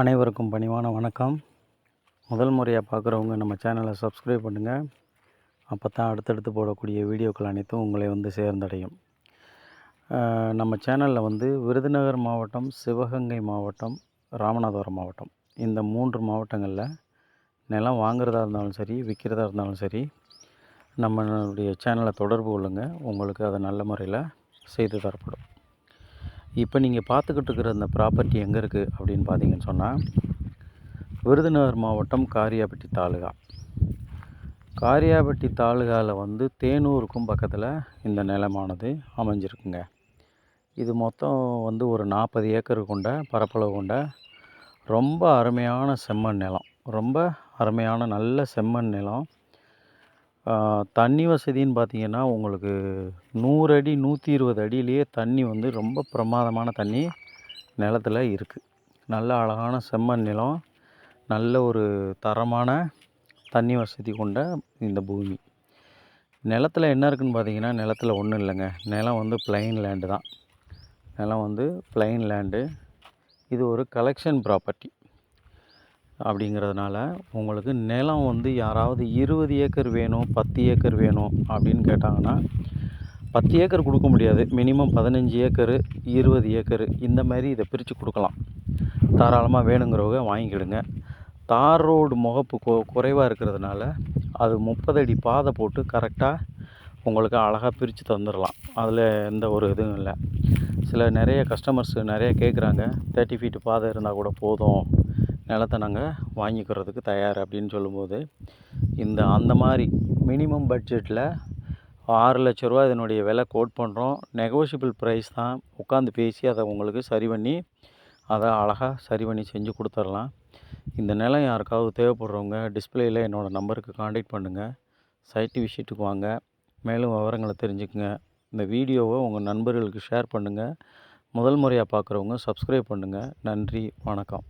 அனைவருக்கும் பணிவான வணக்கம். முதல் முறையாக பார்க்குறவங்க நம்ம சேனலை சப்ஸ்கிரைப் பண்ணுங்கள் அப்போ தான் அடுத்தடுத்து போடக்கூடிய வீடியோக்கள் அனைத்தும் உங்களை வந்து சேர்ந்தடையும். நம்ம சேனலில் வந்து விருதுநகர் மாவட்டம் சிவகங்கை மாவட்டம் ராமநாதபுரம் மாவட்டம். இந்த மூன்று மாவட்டங்களில் நிலம் வாங்குறதா இருந்தாலும் சரி விற்கிறதா இருந்தாலும் சரி நம்மளுடைய சேனலை தொடர்பு கொள்ளுங்கள் உங்களுக்கு அதை நல்ல முறையில் செய்து தரப்படும். இப்போ நீங்கள் பார்த்துக்கிட்டு இருக்கிற அந்த ப்ராப்பர்ட்டி எங்கே இருக்குது அப்படின்னு பார்த்தீங்கன்னு சொன்னால் விருதுநகர் மாவட்டம் காரியாபட்டி தாலுகா. காரியாபட்டி தாலுகாவில் வந்து தேனூருக்கும் பக்கத்தில் இந்த நிலமானது அமைஞ்சிருக்குங்க. இது மொத்தம் வந்து ஒரு நாற்பது ஏக்கர் கொண்ட பரப்பளவு கொண்ட ரொம்ப அருமையான செம்மண் நிலம். ரொம்ப அருமையான நல்ல செம்மண் நிலம். தண்ணி வசதின்னு பார்த்தீங்கன்னா உங்களுக்கு நூறு அடி நூற்றி இருபது அடியிலேயே தண்ணி வந்து ரொம்ப பிரமாதமான தண்ணி நிலத்தில் இருக்குது நல்ல அழகான செம்மண் நிலம் நல்ல ஒரு தரமான தண்ணி வசதி கொண்ட இந்த பூமி. நிலத்தில் என்ன இருக்குதுன்னு பார்த்தீங்கன்னா நிலத்தில் ஒன்றும் இல்லைங்க. நிலம் வந்து பிளைன் லேண்டு தான். நிலம் வந்து பிளைன் லேண்டு இது ஒரு கலெக்ஷன் ப்ராப்பர்ட்டி அப்படிங்கிறதுனால உங்களுக்கு நிலம் வந்து யாராவது இருபது ஏக்கர் வேணும் பத்து ஏக்கர் வேணும் அப்படின்னு கேட்டாங்கன்னா பத்து ஏக்கர் கொடுக்க முடியாது. மினிமம் பதினஞ்சு ஏக்கரு இருபது ஏக்கரு இந்த மாதிரி இதை பிரித்து கொடுக்கலாம். தாராளமாக வேணுங்கிறவங்க வாங்கிக்கிடுங்க. தார் ரோடு முகப்பு கொ குறைவாக இருக்கிறதுனால அது முப்பது அடி பாதை போட்டு கரெக்டாக உங்களுக்கு அழகாக பிரித்து தந்துடலாம். அதில் எந்த ஒரு இதுவும் இல்லை. சில நிறைய கஸ்டமர்ஸ் நிறைய கேட்குறாங்க தேர்ட்டி ஃபீட் பாதை இருந்தால் கூட போதும். நிலத்தை நாங்கள் வாங்கிக்கிறதுக்கு தயார் அப்படின்னு சொல்லும்போது இந்த அந்த மாதிரி மினிமம் பட்ஜெட்டில் ஆறு லட்ச ரூபா இதனுடைய விலை கோட் பண்ணுறோம் நெகோஷியபிள் ப்ரைஸ் தான். உட்காந்து பேசி அதை உங்களுக்கு சரி பண்ணி அதை அழகாக சரி பண்ணி செஞ்சு கொடுத்துர்லாம் இந்த நிலம் யாருக்காவது தேவைப்படுறவங்க டிஸ்பிளேயில் என்னோடய நம்பருக்கு காண்டாக்ட் பண்ணுங்கள் சைட்டு விசிட்டுக்கு வாங்க. மேலும் விவரங்களை தெரிஞ்சுக்குங்க. இந்த வீடியோவை உங்கள் நண்பர்களுக்கு ஷேர் பண்ணுங்கள் முதல் முறையாக பார்க்குறவங்க சப்ஸ்கிரைப் பண்ணுங்கள் நன்றி. வணக்கம்.